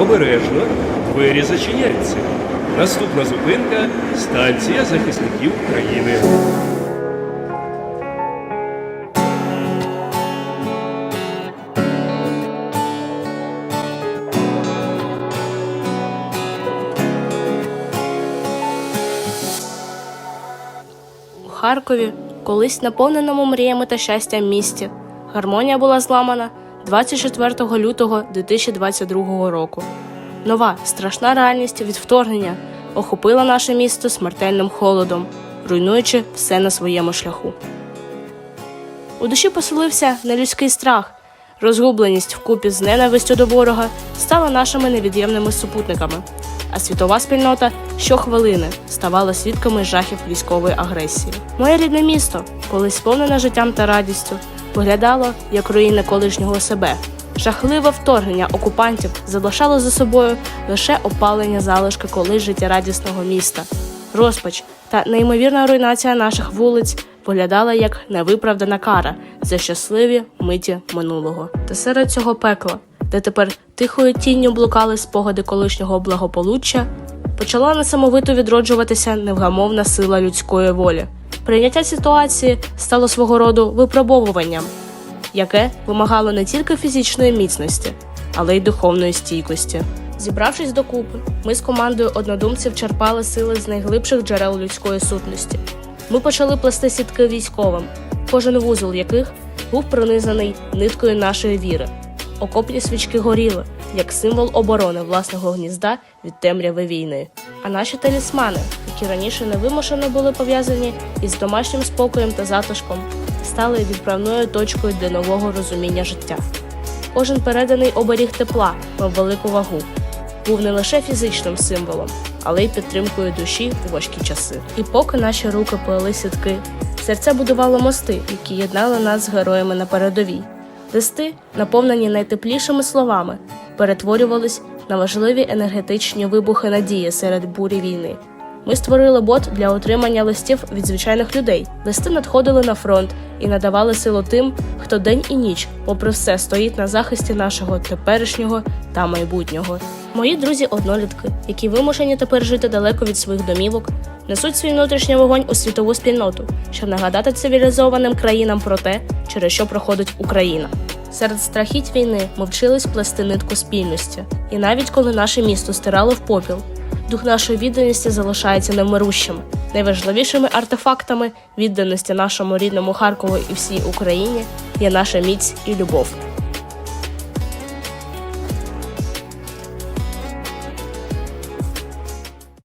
Обережно, двері зачиняються. Наступна зупинка станція захисників України. У Харкові, колись наповненому мріями та щастям місті, гармонія була зламана 24 лютого 2022 року. Нова страшна реальність від вторгнення охопила наше місто смертельним холодом, руйнуючи все на своєму шляху. У душі поселився нелюдський страх. Розгубленість вкупі з ненавистю до ворога стала нашими невід'ємними супутниками, а світова спільнота щохвилини ставала свідками жахів військової агресії. Моє рідне місто, колись сповнене життям та радістю, виглядало як руїни колишнього себе. Жахливе вторгнення окупантів залишало за собою лише опалення залишки колись життєрадісного міста. Розпач та неймовірна руйнація наших вулиць виглядала як невиправдана кара за щасливі миті минулого. Та серед цього пекла, де тепер тихою тінню блукали спогади колишнього благополуччя, почала несамовито відроджуватися невгамовна сила людської волі. Прийняття ситуації стало свого роду випробовуванням, яке вимагало не тільки фізичної міцності, але й духовної стійкості. Зібравшись докупи, ми з командою однодумців черпали сили з найглибших джерел людської сутності. Ми почали плести сітки військовим, кожен вузол яких був пронизаний ниткою нашої віри. Окопні свічки горіли, як символ оборони власного гнізда від темряви війни. А наші талісмани, які раніше невимушено були пов'язані із домашнім спокоєм та затишком, стали відправною точкою для нового розуміння життя. Кожен переданий оберіг тепла мав велику вагу, був не лише фізичним символом, але й підтримкою душі у важкі часи. І поки наші руки плели сітки, серця будувало мости, які єднали нас з героями на передовій. Листи, наповнені найтеплішими словами, перетворювались на важливі енергетичні вибухи надії серед бурі війни. Ми створили бот для отримання листів від звичайних людей. Листи надходили на фронт і надавали силу тим, хто день і ніч, попри все, стоїть на захисті нашого теперішнього та майбутнього. Мої друзі однолітки, які вимушені тепер жити далеко від своїх домівок, несуть свій внутрішній вогонь у світову спільноту, щоб нагадати цивілізованим країнам про те, через що проходить Україна. Серед страхіть війни ми вчились плести нитку спільності, і навіть коли наше місто стирало в попіл, дух нашої відданості залишається невмирущим. Найважливішими артефактами відданості нашому рідному Харкову і всій Україні є наша міць і любов.